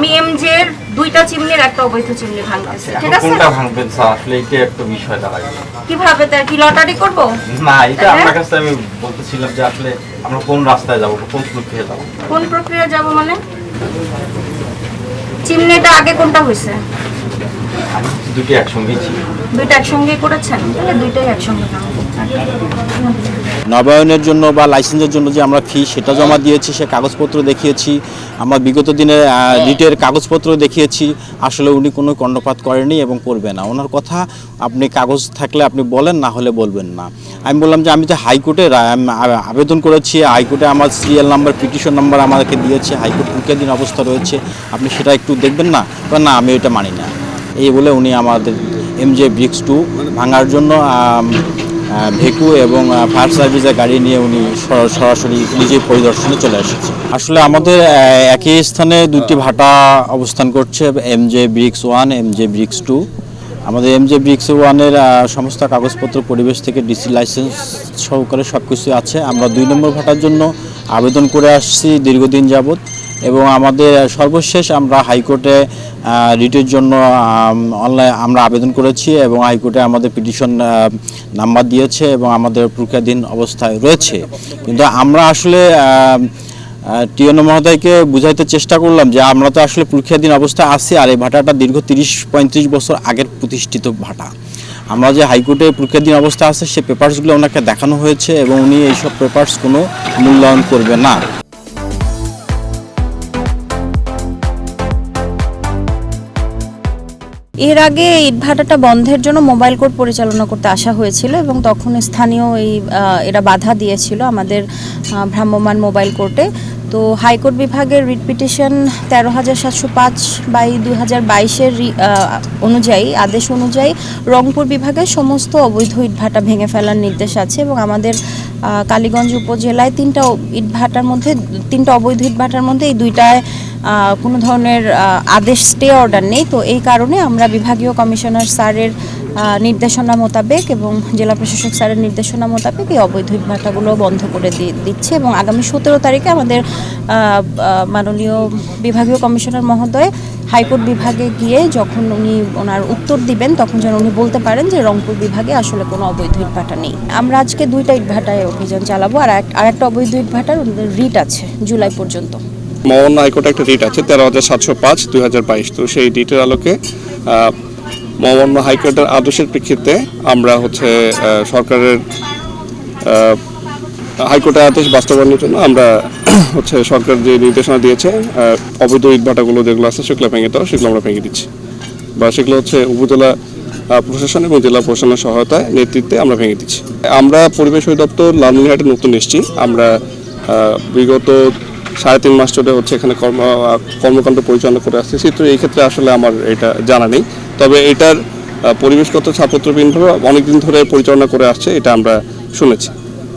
আমি এমজে এর দুইটা চিমনির একটা অবৈধ চিমনি ভাঙতেছে। ঠিক আছে? কোনটা ভাঙবেন স্যার? আসলে এটা একটা বিষয় দাঁড়ায়। কীভাবে তার কি লটারি করব? না এটা হ্যাঁ? আপনার কাছে আমি বলতেছিলাম যে আসলে আমরা কোন রাস্তায় যাব কোন প্রক্রিয়া যাব? কোন প্রক্রিয়া যাব মানে? চিমনিটা আগে কোনটা হয়েছে? আমি দুটি একসঙ্গেই ছিল। দুইটা একসঙ্গে করেছেন? তাহলে দুইটাই একসঙ্গে ভাঙবো। নবায়নের জন্য বা লাইসেন্সের জন্য যে আমরা ফি সেটা জমা দিয়েছি সে কাগজপত্র দেখিয়েছি। আমরা বিগত দিনে রিটের কাগজপত্র দেখিয়েছি। আসলে উনি কোনো কর্ণপাত করেনি এবং করবে না। ওনার কথা আপনি কাগজ থাকলে আপনি বলেন না হলে বলবেন না। আমি বললাম যে আমি তো হাইকোর্টে আবেদন করেছি হাইকোর্টে আমার সিরিয়াল নাম্বার পিটিশন নাম্বার আমাকে দিয়েছে হাইকোর্ট প্রক্রিয়াধীন অবস্থা রয়েছে। আপনি সেটা একটু দেখবেন না? বললাম, না আমি এটা মানি না। এই বলে উনি আমাদের এমজে ব্রিক্স টু ভাঙার জন্য ভেকু এবং ফায়ার সার্ভিসের গাড়ি নিয়ে উনি সরাসরি নিজেই পরিদর্শনে চলে এসেছে আসলে আমাদের একই স্থানে দুটি ভাটা অবস্থান করছে M J bricks one M J bricks two. আমাদের এম জে ব্রিক্স ওয়ানের সমস্ত কাগজপত্র, পরিবেশ থেকে ডিসি লাইসেন্স সহকারে সব কিছু আছে। আমরা দুই নম্বর ভাটার জন্য আবেদন করে আসছি দীর্ঘদিন যাবৎ। এবং আমাদের সর্বশেষ আমরা হাইকোর্টে রিটের জন্য অনলাইন আমরা আবেদন করেছি এবং হাইকোর্টে আমাদের পিটিশন নাম্বার দিয়েছে এবং আমাদের প্রক্রিয়াধীন অবস্থায় রয়েছে। কিন্তু আমরা আসলে টিএনও মহোদয়কে বুঝাইতে চেষ্টা করলাম যে আমরা তো আসলে প্রক্রিয়াধীন অবস্থায় আছি আর এই ভাটাটা দীর্ঘ তিরিশ, পঁয়ত্রিশ বছর আগের প্রতিষ্ঠিত ভাটা। আমরা যে হাইকোর্টে প্রক্রিয়াধীন অবস্থা আছে, সে পেপারসগুলো ওনাকে দেখানো হয়েছে এবং উনি এইসব পেপারস কোনো মূল্যায়ন করবে না। এর আগে ইটভাটাটা বন্ধের জন্য মোবাইল কোর্ট পরিচালনা করতে আসা হয়েছিল এবং তখন স্থানীয় এই এরা বাধা দিয়েছিল আমাদের ভ্রাম্যমান মোবাইল কোর্টে তো হাইকোর্ট বিভাগের রিট পিটিশন তেরো হাজার সাতশো পাঁচ বাই দুই হাজার বাইশের অনুযায়ী, আদেশ অনুযায়ী রংপুর বিভাগের সমস্ত অবৈধ ইটভাটা ভেঙে ফেলার নির্দেশ আছে এবং আমাদের কালীগঞ্জ উপজেলায় তিনটা ইটভাটার মধ্যে, তিনটা অবৈধ ইটভাটার মধ্যে এই দুইটায় কোনো ধরনের আদেশ স্টে অর্ডার নেই। তো এই কারণে আমরা বিভাগীয় কমিশনার স্যারের নির্দেশনা মোতাবেক এবং জেলা প্রশাসক স্যারের নির্দেশনা মোতাবেক এই অবৈধ ইটভাটাগুলো বন্ধ করে দিচ্ছে এবং আগামী সতেরো তারিখে আমাদের মাননীয় বিভাগীয় কমিশনার মহোদয় হাইকোর্ট বিভাগে গিয়ে যখন উনি ওনার উত্তর দিবেন, তখন যেন উনি বলতে পারেন যে রংপুর বিভাগে আসলে কোনো অবৈধ ইটভাটা নেই। আমরা আজকে দুইটা ইটভাটায় অভিযান চালাবো, আর আর একটা অবৈধ ইটভাটার রিট আছে জুলাই পর্যন্ত। মহামান্য হাইকোর্টে একটা রিট আছে, তেরো হাজার সাতশো পাঁচ, দুই হাজার বাইশ। তো সেই রিটের আলোকে মহামান্য হাইকোর্টের আদেশের প্রেক্ষিতে আমরা হচ্ছে সরকারের হাইকোর্টের আদেশ বাস্তবায়নের জন্য আমরা হচ্ছে সরকার যে নির্দেশনা দিয়েছে অবৈধ ইটভাটাগুলো যেগুলো আছে সেগুলো ভেঙে দেওয়া, সেগুলো আমরা ভেঙে দিচ্ছি। বা সেগুলো হচ্ছে উপজেলা প্রশাসন এবং জেলা প্রশাসনের সহায়তায়, নেতৃত্বে আমরা ভেঙে দিচ্ছি। আমরা পরিবেশ অধিদপ্তর লালমনিরহাটে নতুন এসেছি। আমরা বিগত সাড়ে তিন মাস ধরে হচ্ছে এখানে কর্ম কর্মকাণ্ড পরিচালনা করে আসছে তো এই ক্ষেত্রে আসলে আমার এটা জানা নেই। তবে এটার পরিবেশগত ছাত্রবৃন্দ অনেকদিন ধরে পরিচালনা করে আসছে, এটা আমরা শুনেছি।